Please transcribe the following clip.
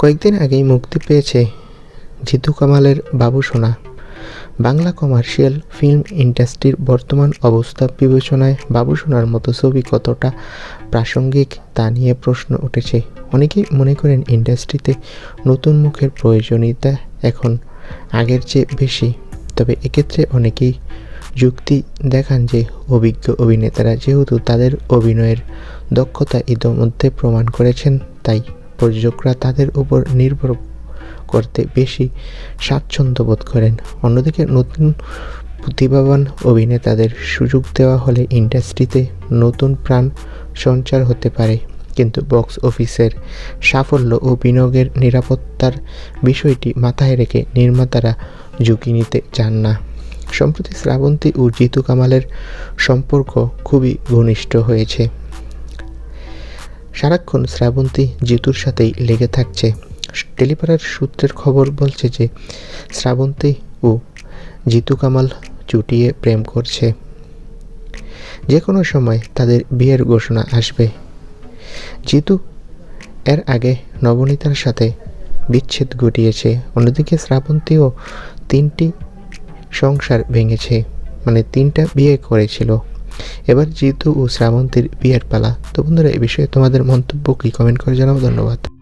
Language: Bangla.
কয়েকদিন আগেই মুক্তি পেয়েছে জিতু কামালের বাবু সোনা। বাংলা কমার্শিয়াল ফিল্ম ইন্ডাস্ট্রির বর্তমান অবস্থা বিবেচনায় বাবু সোনার মতো ছবি কতটা প্রাসঙ্গিক তা নিয়ে প্রশ্ন উঠেছে। অনেকেই মনে করেন ইন্ডাস্ট্রিতে নতুন মুখের প্রয়োজনীয়তা এখন আগের চেয়ে বেশি। তবে এক্ষেত্রে অনেকেই যুক্তি দেখান যে অভিজ্ঞ অভিনেতারা যেহেতু তাদের অভিনয়ের দক্ষতা ইতোমধ্যে প্রমাণ করেছেন, তাই প্রযোজকরা তাদের উপর নির্ভর করতে বেশি স্বাচ্ছন্দ্য বোধ করেন। অন্যদিকে নতুন প্রতিভাবান অভিনেতাদের সুযোগ দেওয়া হলে ইন্ডাস্ট্রিতে নতুন প্রাণ সঞ্চার হতে পারে। কিন্তু বক্স অফিসের সাফল্য ও বিনিয়োগের নিরাপত্তার বিষয়টি মাথায় রেখে নির্মাতারা ঝুঁকি নিতে চান না। সম্প্রতি শ্রাবন্তী ও জিতু কামালের সম্পর্ক খুবই ঘনিষ্ঠ হয়েছে। সারাক্ষণ শ্রাবন্তী জিতুর সাথেই লেগে থাকছে। টেলিপাড়ার সূত্রের খবর বলছে যে, শ্রাবন্তী ও জিতু কামাল চুটিয়ে প্রেম করছে। যে কোনো সময় তাদের বিয়ের ঘোষণা আসবে। জিতু এর আগে নবনীতার সাথে বিচ্ছেদ ঘটিয়েছে। অন্যদিকে শ্রাবন্তীও তিনটি সংসার ভেঙেছে মানে তিনটা বিয়ে করেছিল। এবার জিতু ও শ্রাবন্তীর বিয়ের পালা। তো বন্ধুরা এই বিষয়ে তোমাদের মন্তব্য কি? কমেন্ট করে জানাব ধন্যবাদ।